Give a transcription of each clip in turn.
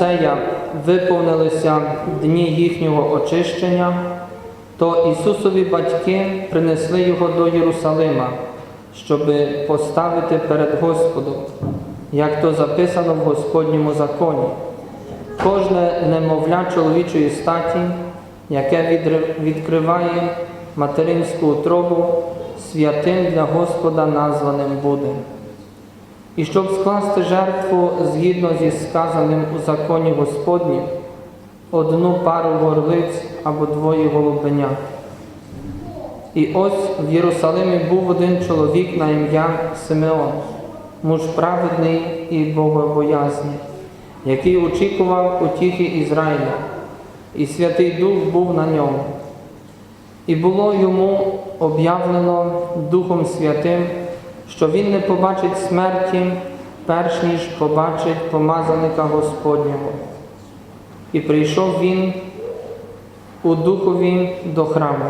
Мойсея виповнилися дні їхнього очищення, то Ісусові батьки принесли його до Єрусалима, щоб поставити перед Господом, як то записано в Господньому законі. Кожне немовля чоловічої статі, яке відкриває материнську утробу, святим для Господа названим буде. І щоб скласти жертву згідно зі сказаним у законі Господнім, одну пару горлиць або двоє голубенят. І ось в Єрусалимі був один чоловік на ім'я Симеон, муж праведний і богобоязний, який очікував утіхи Ізраїля, і Святий Дух був на ньому. І було йому об'явлено Духом Святим, що він не побачить смерті, перш ніж побачить помазаника Господнього. І прийшов він у духові до храму.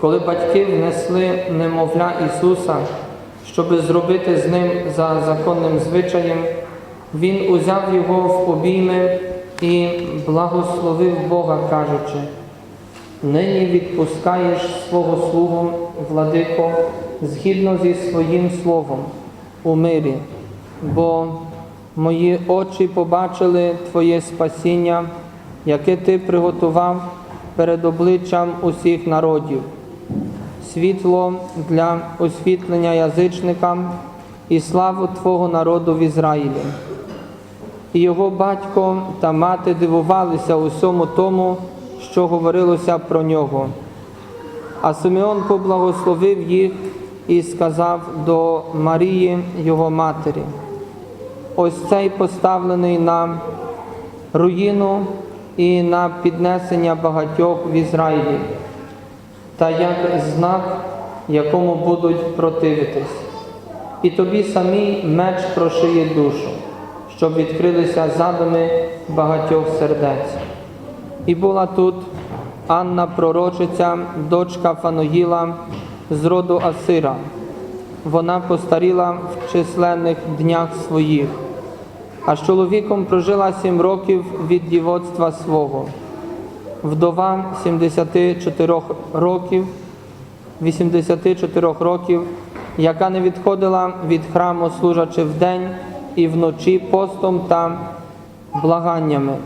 Коли батьки внесли немовля Ісуса, щоби зробити з ним за законним звичаєм, він узяв його в обійми і благословив Бога, кажучи, нині відпускаєш свого слугу, владико, згідно зі своїм словом у мирі, бо мої очі побачили Твоє спасіння, яке Ти приготував перед обличчям усіх народів, світло для освітлення язичникам і славу Твого народу в Ізраїлі. І його батько та мати дивувалися усьому тому, що говорилося про нього. А Симеон поблагословив їх і сказав до Марії, його матері: ось цей поставлений на руїну і на піднесення багатьох в Ізраїлі, та як знак, якому будуть противитись. І тобі самій меч прошиє душу, щоб відкрилися задуми багатьох сердець. І була тут Анна пророчиця, дочка Фаногіла з роду Асира. Вона постаріла в численних днях своїх, а з чоловіком прожила сім років від дівоцтва свого. Вдова 74 років, 84 років, яка не відходила від храму, служачи вдень і вночі постом та благаннями.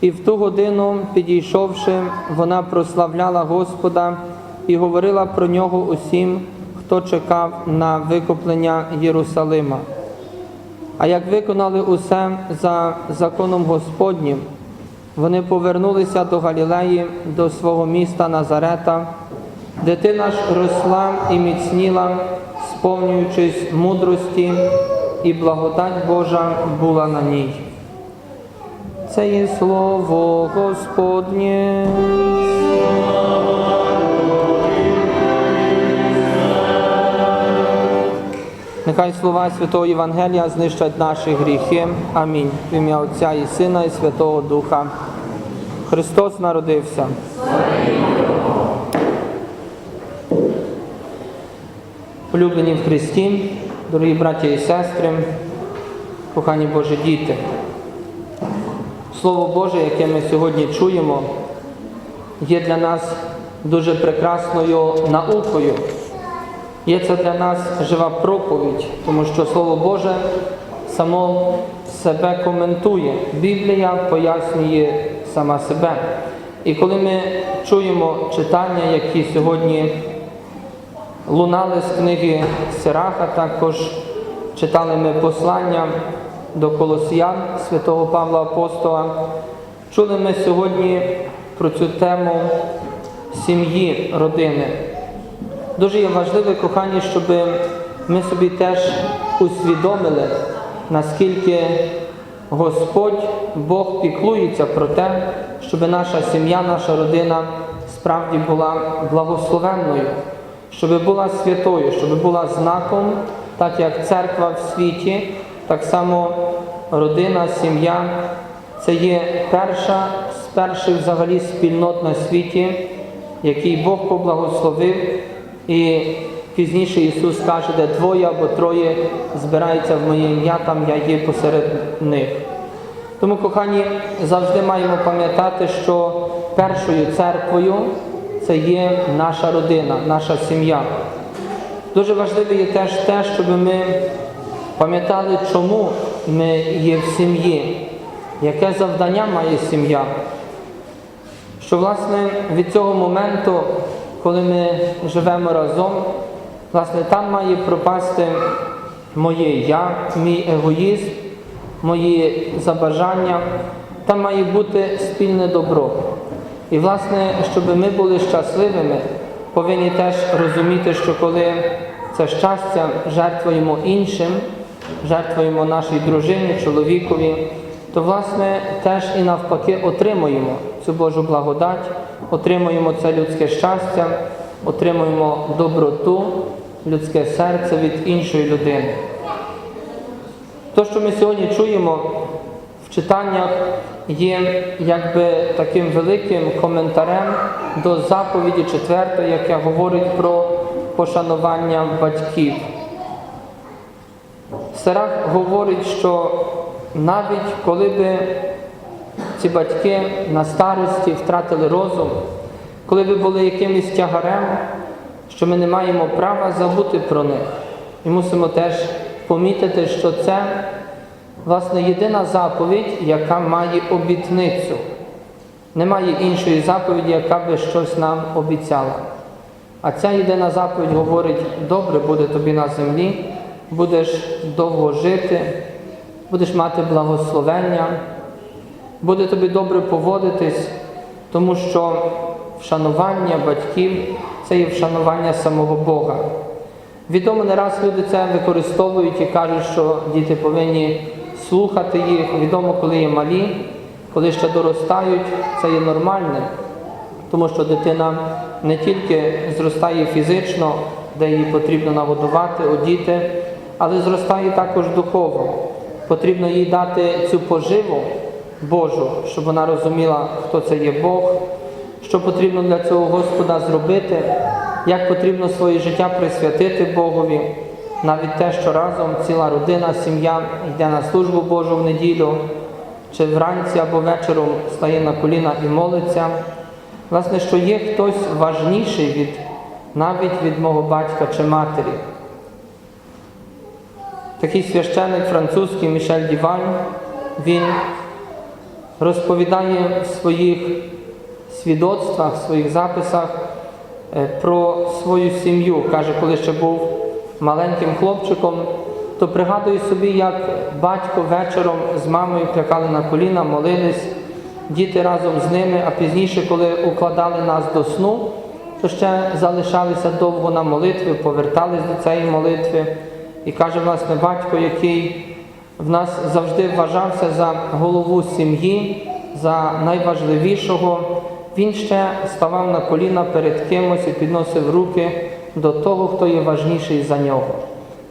І в ту годину, підійшовши, вона прославляла Господа і говорила про нього усім, хто чекав на викуплення Єрусалима. А як виконали усе за законом Господнім, вони повернулися до Галілеї, до свого міста Назарета. Дитина ж росла і міцніла, сповнюючись мудрості, і благодать Божа була на ній. Це є слово Господнє. Нехай слова Святого Євангелія знищать наші гріхи. Амінь. В ім'я Отця і Сина, і Святого Духа. Христос народився. Улюблені в Христі, дорогі браті і сестри, кохані Божі діти. Слово Боже, яке ми сьогодні чуємо, є для нас дуже прекрасною наукою. Є це для нас жива проповідь, тому що Слово Боже само себе коментує. Біблія пояснює сама себе. І коли ми чуємо читання, які сьогодні лунали з книги Сираха, також читали ми послання до Колосіян святого Павла Апостола. Чули ми сьогодні про цю тему сім'ї, родини. Дуже є важливе кохання, щоб ми собі теж усвідомили, наскільки Господь Бог піклується про те, щоб наша сім'я, наша родина справді була благословенною, щоб була святою, щоб була знаком, так як церква в світі, так само родина, сім'я це є перша з перших взагалі спільнот на світі, який Бог поблагословив і пізніше Ісус каже, де двоє або троє збираються в моє ім'я, там я є посеред них. Тому, кохані, завжди маємо пам'ятати, що першою церквою це є наша родина, наша сім'я. Дуже важливо є теж те, щоб ми пам'ятали, чому ми є в сім'ї, яке завдання має сім'я. Що, власне, від цього моменту, коли ми живемо разом, власне, там має пропасти моє я, мій егоїзм, мої забажання, там має бути спільне добро. І, власне, щоб ми були щасливими, повинні теж розуміти, що коли це щастя жертвуємо іншим, жертвуємо нашій дружині, чоловікові, то, власне, теж і навпаки отримуємо цю Божу благодать, отримуємо це людське щастя, отримуємо доброту, людське серце від іншої людини. То, що ми сьогодні чуємо в читаннях, є якби таким великим коментарем до заповіді четвертої, яка говорить про пошанування батьків. Сирах говорить, що навіть коли би ці батьки на старості втратили розум, коли би були якимось тягарем, що ми не маємо права забути про них. І мусимо теж помітити, що це власне єдина заповідь, яка має обітницю. Немає іншої заповіді, яка би щось нам обіцяла. А ця єдина заповідь говорить, добре буде тобі на землі, будеш довго жити, будеш мати благословення, буде тобі добре поводитись, тому що вшанування батьків це є вшанування самого Бога. Відомо не раз люди це використовують і кажуть, що діти повинні слухати їх. Відомо, коли є малі, коли ще доростають, це є нормальним, тому що дитина не тільки зростає фізично, де її потрібно нагодувати, одіти, але зростає також духовно. Потрібно їй дати цю поживу Божу, щоб вона розуміла, хто це є Бог, що потрібно для цього Господа зробити, як потрібно своє життя присвятити Богові, навіть те, що разом ціла родина, сім'я йде на службу Божу в неділю, чи вранці або вечором стає на коліна і молиться. Власне, що є хтось важніший від навіть від мого батька чи матері. Такий священник французький Мішель Дівань, він розповідає в своїх свідоцтвах, в своїх записах е, про свою сім'ю. Каже, коли ще був маленьким хлопчиком, то пригадую собі, як батько вечором з мамою клякали на коліна, молились, діти разом з ними, а пізніше, коли укладали нас до сну, то ще залишалися довго на молитві, повертались до цієї молитви. І каже, власне, батько, який в нас завжди вважався за голову сім'ї, за найважливішого, він ще ставав на коліна перед кимось і підносив руки до того, хто є важніший за нього.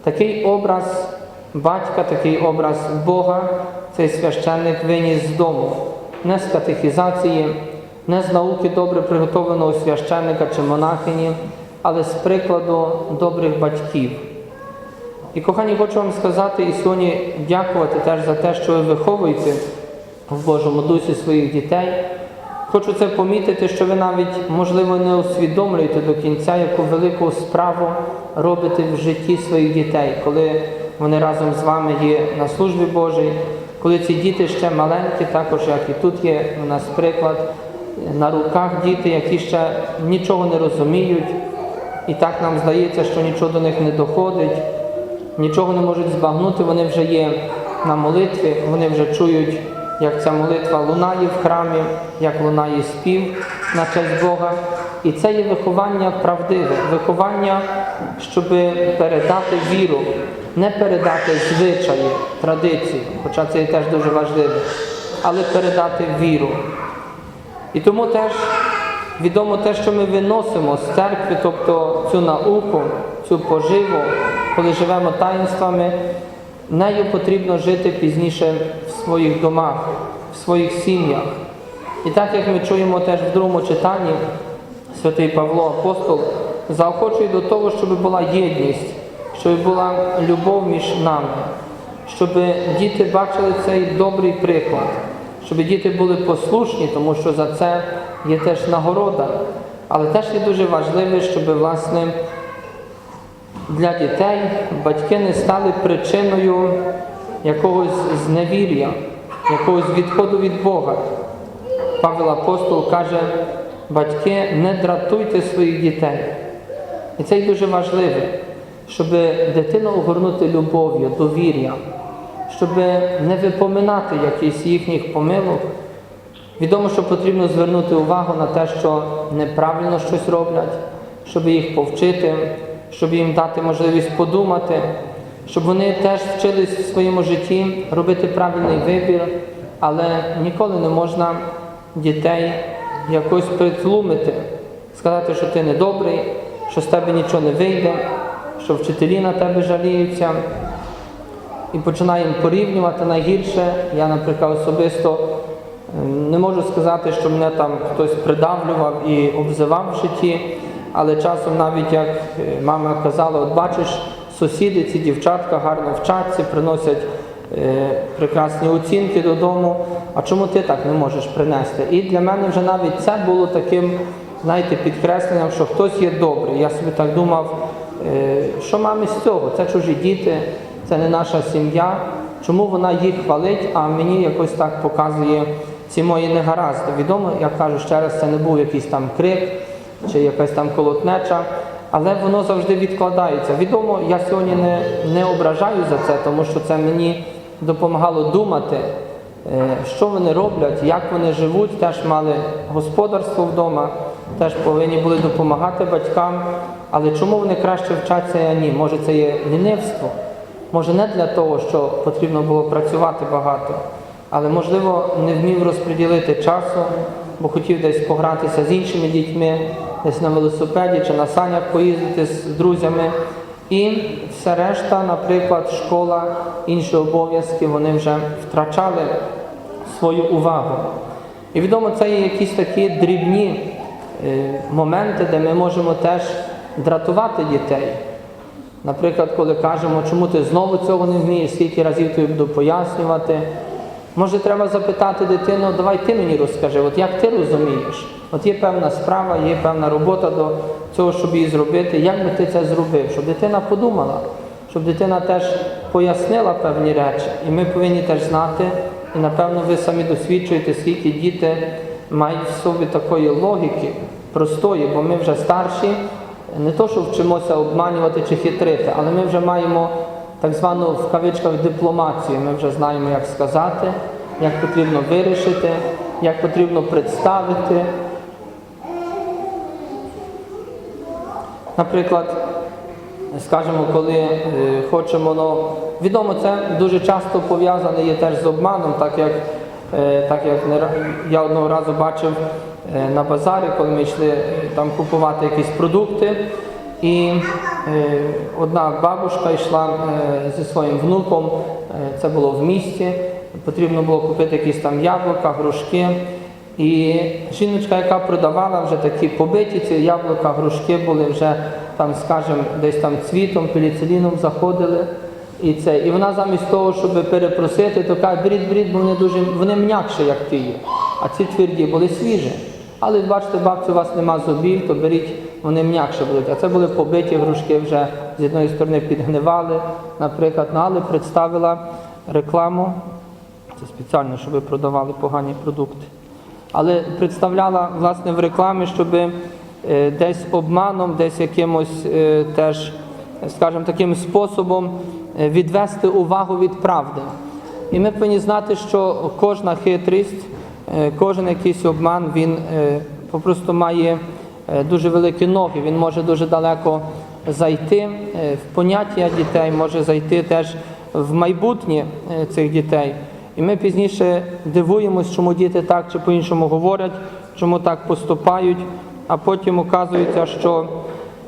Такий образ батька, такий образ Бога цей священник виніс з дому, не з катехізації, не з науки добре приготованого священника чи монахині, але з прикладу добрих батьків. І, кохані, хочу вам сказати і сьогодні дякувати теж за те, що ви виховуєте в Божому дусі своїх дітей. Хочу це помітити, що ви навіть, можливо, не усвідомлюєте до кінця, яку велику справу робите в житті своїх дітей, коли вони разом з вами є на службі Божій, коли ці діти ще маленькі, також як і тут є у нас приклад, на руках діти, які ще нічого не розуміють, і так нам здається, що нічого до них не доходить нічого не можуть збагнути, вони вже є на молитві, вони вже чують, як ця молитва лунає в храмі, як лунає спів на честь Бога. І це є виховання правдиве, виховання, щоб передати віру, не передати звичаї, традиції, хоча це є теж дуже важливо, але передати віру. І тому теж відомо те, що ми виносимо з церкви, тобто цю науку, цю поживу, коли живемо таїнствами, нею потрібно жити пізніше в своїх домах, в своїх сім'ях. І так як ми чуємо теж в другому читанні, святий Павло Апостол заохочую до того, щоб була єдність, щоб була любов між нами, щоб діти бачили цей добрий приклад, щоб діти були послушні, тому що за це є теж нагорода. Але теж є дуже важливо, щоб власне для дітей батьки не стали причиною якогось зневір'я, якогось відходу від Бога. Павел Апостол каже, батьки, не дратуйте своїх дітей. І це й дуже важливо, щоб дитину огорнути любов'ю, довір'ям, щоб не випоминати якісь їхніх помилок. Відомо, що потрібно звернути увагу на те, що неправильно щось роблять, щоб їх повчити, щоб їм дати можливість подумати, щоб вони теж вчились в своєму житті робити правильний вибір, але ніколи не можна дітей якось притлумити, сказати, що ти недобрий, що з тебе нічого не вийде, що вчителі на тебе жаліються. І починаємо порівнювати найгірше. Я, наприклад, особисто не можу сказати, що мене там хтось придавлював і обзивав в житті, але часом навіть як е, мама казала, от бачиш, сусіди, ці дівчатка гарно вчаться, приносять е, прекрасні оцінки додому. А чому ти так не можеш принести? І для мене вже навіть це було таким, знаєте, підкресленням, що хтось є добрий. Я собі так думав, е, що мамі з цього? Це чужі діти, це не наша сім'я. Чому вона їх хвалить, а мені якось так показує ці мої негаразди? Відомо, я кажу ще раз, це не був якийсь там крик чи якась там колотнеча, але воно завжди відкладається. Відомо, я сьогодні не, не ображаю за це, тому що це мені допомагало думати, е, що вони роблять, як вони живуть, теж мали господарство вдома, теж повинні були допомагати батькам. Але чому вони краще вчаться, а ні? Може, це є лінивство? Може, не для того, що потрібно було працювати багато, але, можливо, не вмів розподілити часу, бо хотів десь погратися з іншими дітьми, десь на велосипеді чи на санях поїздити з друзями. І все решта, наприклад, школа, інші обов'язки, вони вже втрачали свою увагу. І відомо, це є якісь такі дрібні е, моменти, де ми можемо теж дратувати дітей. Наприклад, коли кажемо, чому ти знову цього не вмієш, скільки разів тобі буду пояснювати. Може, треба запитати дитину, давай ти мені розкажи, от як ти розумієш? От є певна справа, є певна робота до цього, щоб її зробити. Як би ти це зробив? Щоб дитина подумала, щоб дитина теж пояснила певні речі. І ми повинні теж знати, і напевно ви самі досвідчуєте, скільки діти мають в собі такої логіки простої, бо ми вже старші, не то, що вчимося обманювати чи хитрити, але ми вже маємо так звану в кавичках дипломацію. Ми вже знаємо, як сказати, як потрібно вирішити, як потрібно представити. Наприклад, скажімо, коли е, хочемо, ну, відомо, це дуже часто пов'язане є теж з обманом, так як, е, так як я одного разу бачив е, на базарі, коли ми йшли там купувати якісь продукти. І е, одна бабушка йшла е, зі своїм внуком, е, це було в місті, потрібно було купити якісь там яблука, грушки. І жіночка, яка продавала вже такі побиті, ці яблука, грушки були вже там, скажімо, десь там цвітом, пеліциліном заходили. І, це, і вона замість того, щоб перепросити, то каже, беріть, беріть, бо вони дуже вони м'якші, як ті. А ці тверді були свіжі. Але бачите, бабці, у вас нема зубів, то беріть, вони м'якше будуть. А це були побиті грушки вже з одної сторони підгнивали, наприклад, ну, але представила рекламу. Це спеціально, щоб продавали погані продукти. Але представляла власне в рекламі, щоб е, десь обманом, десь якимось е, теж, скажімо, таким способом е, відвести увагу від правди. І ми повинні знати, що кожна хитрість, кожен якийсь обман, він попросту має дуже великі ноги, він може дуже далеко зайти е, в поняття дітей, може зайти теж в майбутнє е, цих дітей. І ми пізніше дивуємось, чому діти так чи по-іншому говорять, чому так поступають, а потім оказується, що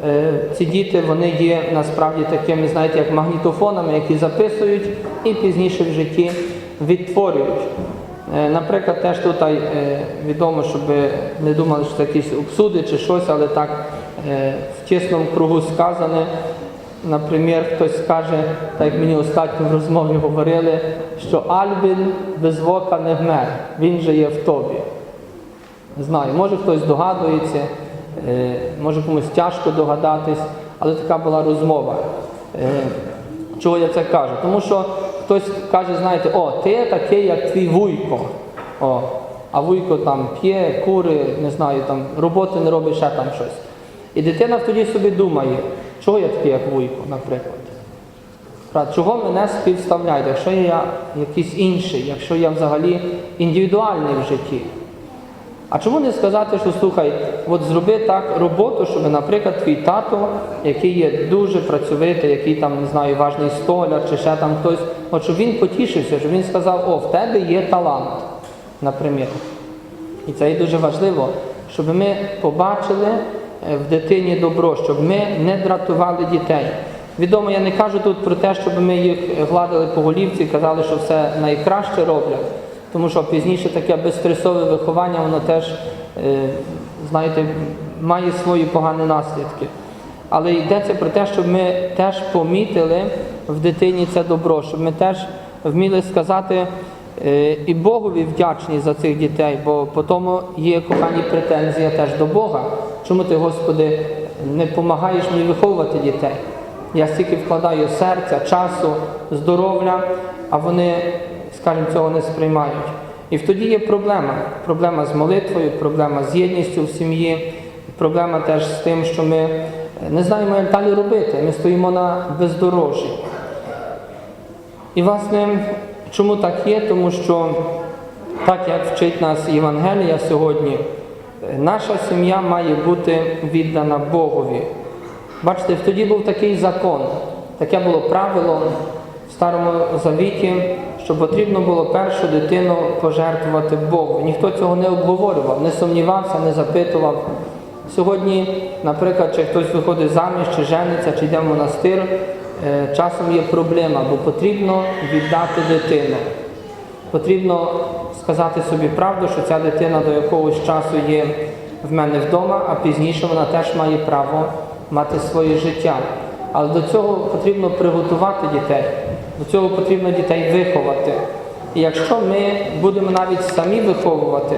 е, ці діти вони є насправді такими, знаєте, як магнітофонами, які записують і пізніше в житті відтворюють. Е, Наприклад, теж тут е, відомо, щоб не думали, що це якісь обсуди чи щось, але так е, в тісному кругу сказане. Наприклад, хтось скаже, так як мені останньо в розмові говорили, що Альбін без вока не вмер, він же є в тобі. Знаю, може хтось догадується, може комусь тяжко догадатись, але така була розмова. Чого я це кажу? Тому що хтось каже, знаєте, о, ти такий, як твій вуйко. О, а вуйко там п'є, кури, не знаю, там роботи не робить, ще там щось. І дитина тоді собі думає, чого я такий, як вуйко, наприклад. Чого мене співставляють, якщо я якийсь інший, якщо я взагалі індивідуальний в житті? А чому не сказати, що слухай, от зроби так роботу, щоб, наприклад, твій тато, який є дуже працьовитий, який там, не знаю, важний столяр чи ще там хтось, от щоб він потішився, щоб він сказав, о, в тебе є талант, наприклад. І це є дуже важливо, щоб ми побачили е, в дитині добро, щоб ми не дратували дітей. Відомо, я не кажу тут про те, щоб ми їх гладили по голівці, казали, що все найкраще роблять, тому що пізніше таке безстресове виховання, воно теж, е, знаєте, має свої погані наслідки. Але йдеться про те, щоб ми теж помітили в дитині це добро, щоб ми теж вміли сказати е, і Богові вдячні за цих дітей, бо по тому є кохані претензія теж до Бога. Чому ти, Господи, не допомагаєш мені виховувати дітей? Я стільки вкладаю серця, часу, здоров'я, а вони, скажімо, цього не сприймають. І тоді є проблема. Проблема з молитвою, проблема з єдністю в сім'ї, проблема теж з тим, що ми не знаємо, як далі робити. Ми стоїмо на бездорожжі. І, власне, чому так є? Тому що, так як вчить нас Євангелія сьогодні, наша сім'я має бути віддана Богові. Бачите, тоді був такий закон, таке було правило в Старому Завіті, що потрібно було першу дитину пожертвувати Богу. Ніхто цього не обговорював, не сумнівався, не запитував. Сьогодні, наприклад, чи хтось виходить заміж, чи жениться, чи йде в монастир, е, часом є проблема, бо потрібно віддати дитину. Потрібно сказати собі правду, що ця дитина до якогось часу є в мене вдома, а пізніше вона теж має право мати своє життя. Але до цього потрібно приготувати дітей, до цього потрібно дітей виховати. І якщо ми будемо навіть самі виховувати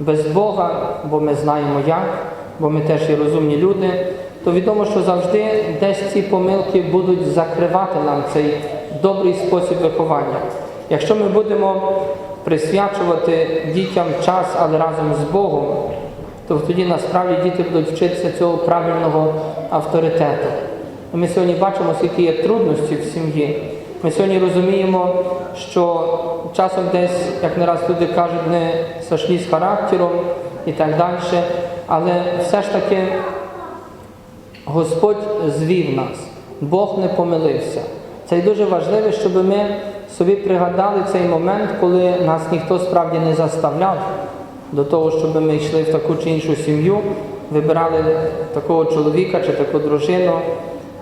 без Бога, бо ми знаємо як, бо ми теж є розумні люди, то відомо, що завжди десь ці помилки будуть закривати нам цей добрий спосіб виховання. Якщо ми будемо присвячувати дітям час, але разом з Богом, то тоді насправді діти будуть вчитися цього правильного авторитету. Ми сьогодні бачимо, скільки є трудності в сім'ї. Ми сьогодні розуміємо, що часом десь, як не раз люди кажуть, не сошлі з характером і так далі, але все ж таки Господь звів нас, Бог не помилився. Це і дуже важливо, щоб ми собі пригадали цей момент, коли нас ніхто справді не заставляв до того, щоб ми йшли в таку чи іншу сім'ю, вибирали такого чоловіка чи таку дружину.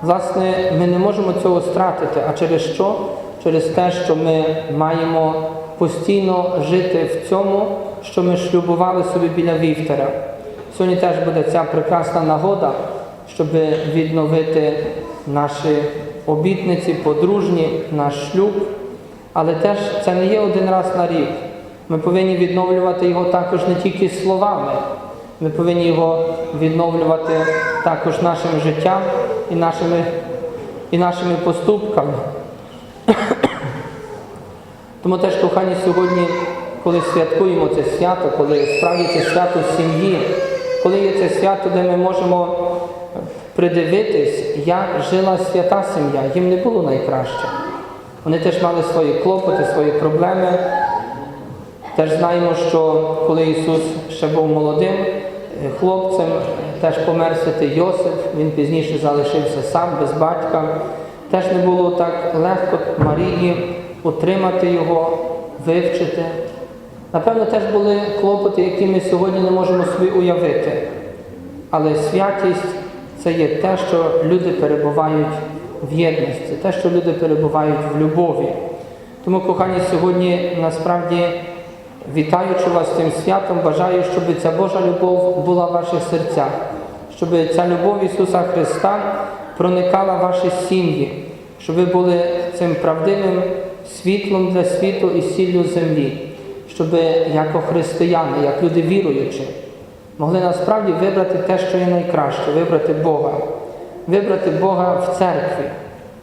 Власне, ми не можемо цього стратити. А через що? Через те, що ми маємо постійно жити в цьому, що ми шлюбували собі біля вівтера. Сьогодні теж буде ця прекрасна нагода, щоб відновити наші обітниці, подружні, наш шлюб. Але теж це не є один раз на рік. Ми повинні відновлювати його також не тільки словами, ми повинні його відновлювати також нашим життям і нашими, і нашими поступками. Тому теж, кохані, сьогодні, коли святкуємо це свято, коли справді це свято сім'ї, коли є це свято, де ми можемо придивитись, як жила свята сім'я, їм не було найкраще. Вони теж мали свої клопоти, свої проблеми. Теж знаємо, що коли Ісус ще був молодим хлопцем, теж помер святий Йосиф, він пізніше залишився сам без батька. Теж не було так легко Марії утримати його, вивчити. Напевно, теж були клопоти, які ми сьогодні не можемо собі уявити. Але святість це є те, що люди перебувають в єдності, те, що люди перебувають в любові. Тому, кохані, сьогодні насправді, вітаючи вас цим святом, бажаю, щоб ця Божа любов була в ваших серцях, щоб ця любов Ісуса Христа проникала в ваші сім'ї, щоб ви були цим правдивим світлом для світу і сіллю землі, щоб як християни, як люди віруючі, могли насправді вибрати те, що є найкраще, вибрати Бога, вибрати Бога в церкві.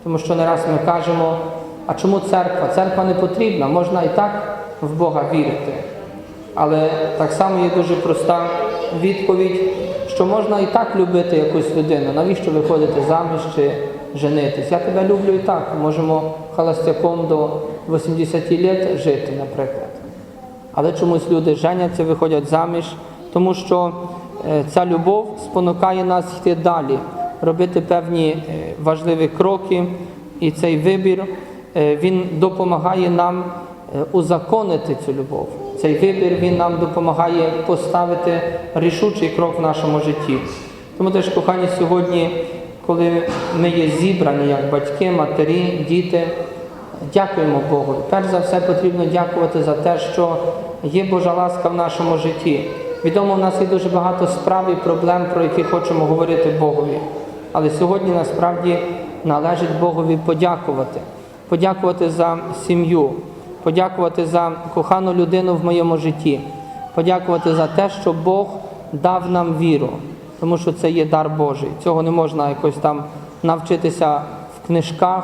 Тому що не раз ми кажемо, а чому церква? Церква не потрібна, можна і так в Бога вірити. Але так само є дуже проста відповідь, що можна і так любити якусь людину. Навіщо виходити заміж чи женитись? Я тебе люблю і так. Можемо холостяком до 80 літ жити, наприклад. Але чомусь люди женяться, виходять заміж, тому що е, ця любов спонукає нас йти далі, робити певні е, важливі кроки, і цей вибір е, він допомагає нам узаконити цю любов. Цей вибір він нам допомагає поставити рішучий крок в нашому житті. Тому теж, кохані, сьогодні, коли ми є зібрані як батьки, матері, діти, Дякуємо Богу. Перш за все потрібно дякувати за те, що є Божа ласка в нашому житті. Відомо, в нас є дуже багато справ і проблем, про які хочемо говорити Богові. Але сьогодні насправді належить Богові подякувати. Подякувати за сім'ю, подякувати за кохану людину в моєму житті, подякувати за те, що Бог дав нам віру, тому що це є дар Божий. Цього не можна якось там навчитися в книжках.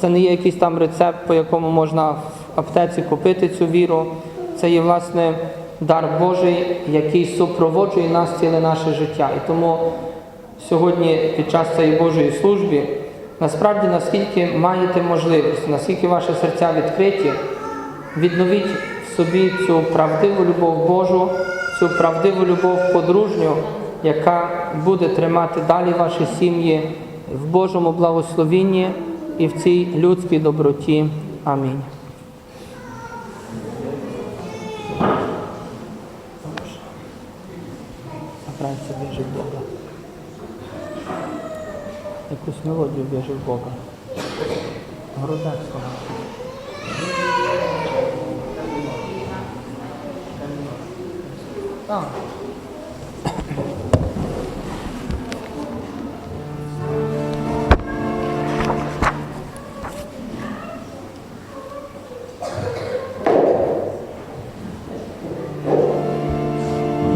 Це не є якийсь там рецепт, по якому можна в аптеці купити цю віру. Це є, власне, дар Божий, який супроводжує нас ціле наше життя. І тому сьогодні, під час цієї Божої служби, насправді, наскільки маєте можливість, наскільки ваші серця відкриті, відновіть в собі цю правдиву любов Божу, цю правдиву любов подружню, яка буде тримати далі ваші сім'ї в Божому благословінні і в цій людській доброті. Амінь. Забранця віжи в Бога. Якусь мелодію віжи в Бога. Грудак. Так.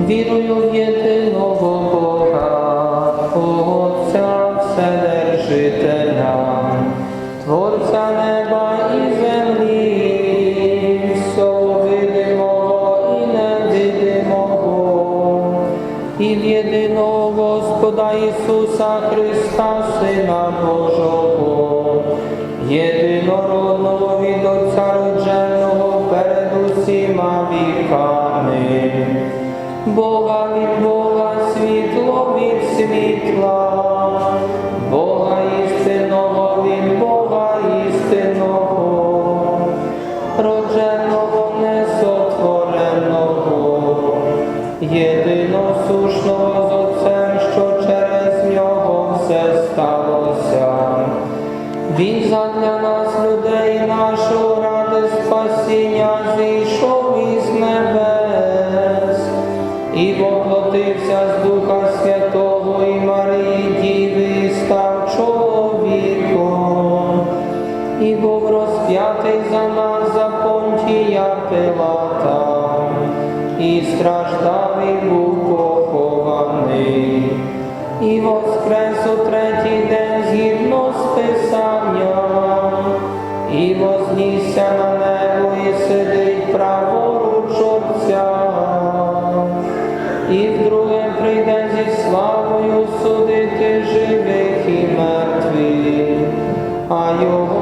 Вірую в єдиного Бога, Бога а його